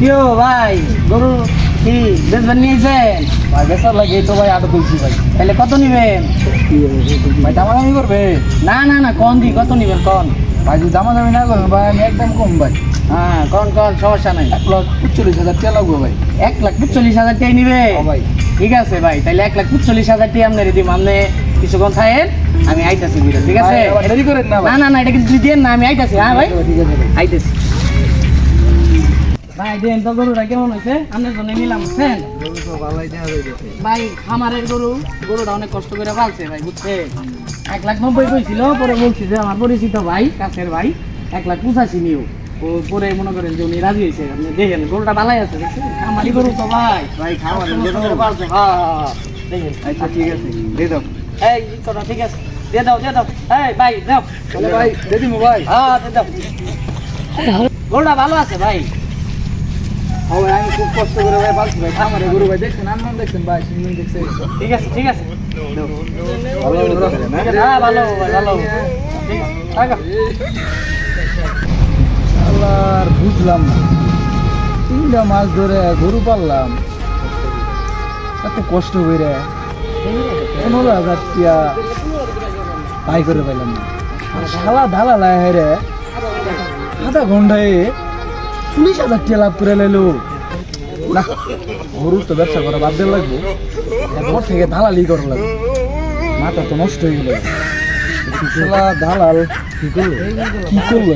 কিও ভাই? গরু কি বেচবেন নিয়েছেন ভাই বেসার লাগে তো ভাই আটো তুলছি ভাই। তাহলে কত নিবেন? ভাই দামাদামি করবে? না না না কন দি কত নিবেন কন? ভাই যদি দামাদামি না করেন ভাই আমি একদম কম ভাই। হ্যাঁ কন কন সমস্যা নাই। এক লাখ পঁচল্লিশ হাজার টাকা লাগবে ভাই। এক লাখ পঁচল্লিশ হাজার টাকা নিবে। ভাই। ঠিক আছে ভাই তাহলে এক লাখ পঁচল্লিশ হাজার টাকা আপনার দিম আপনি কিছুক্ষণ থাকেন আমি আইতাছি ঠিক আছে? না না না এটা কিন্তু দিয়ে না আমি আইতাছি। হ্যাঁ ভাই। আইতেছি। ভাই দেন তো গরুটা কেমন হয়েছে আপনার জন্য নিলাম বুঝছেন। ভাই খামারের গরু গরুটা অনেক কষ্ট করে পালছে ভাই বুঝছে এক লাখ নব্বই কইছিল পরে বলছি যে আমার পরিচিত ভাই কাছের ভাই এক লাখ পঁচাশি নিও পরে মনে করেন যে উনি রাজি হয়েছে আপনি দেখেন গরুটা ভালাই আছে খামারি গরু তো ভাই। ভাই খামারের গরু। পালছে। হ্যাঁ হ্যাঁ হ্যাঁ দেখেন। আচ্ছা ঠিক আছে। দিয়ে দাও। এই ইচ্ছাটা ঠিক আছে। দিয়ে দাও দিয়ে দাও। এই ভাই দাও। ভাই দিয়ে দিবো ভাই। হ্যাঁ দিয়ে দাও। গরুটা ভালো আছে ভাই। আমি খুব কষ্ট করে ভাই পালছি ভাই। খামারের গরু ভাই দেখছেন আনন্দ দেখছেন ভাই দেখছেন ঠিক আছে ঠিক আছে। ভালো গরু হ্যাঁ? ভালো ভাই, ভালো। ঠিক আছে বুঝলাম না। তিনটা মাছ ধরে গরু পাললাম। এত কষ্ট করে পনেরো হাজার টিয়া পাই করে পাইলাম না। আর শালা ঢালা লাই রে। আধা ঘন্টায় চল্লিশ হাজার টিয়া লাভ করে লাইলো। না, গরুর তো ব্যবসা করা বাদ দেওয়া লাগবো। এরপর থেকে দালালি করা লাগবে। মাথা তো নষ্ট হয়ে গেল। দালাল, কি করল? কি করল?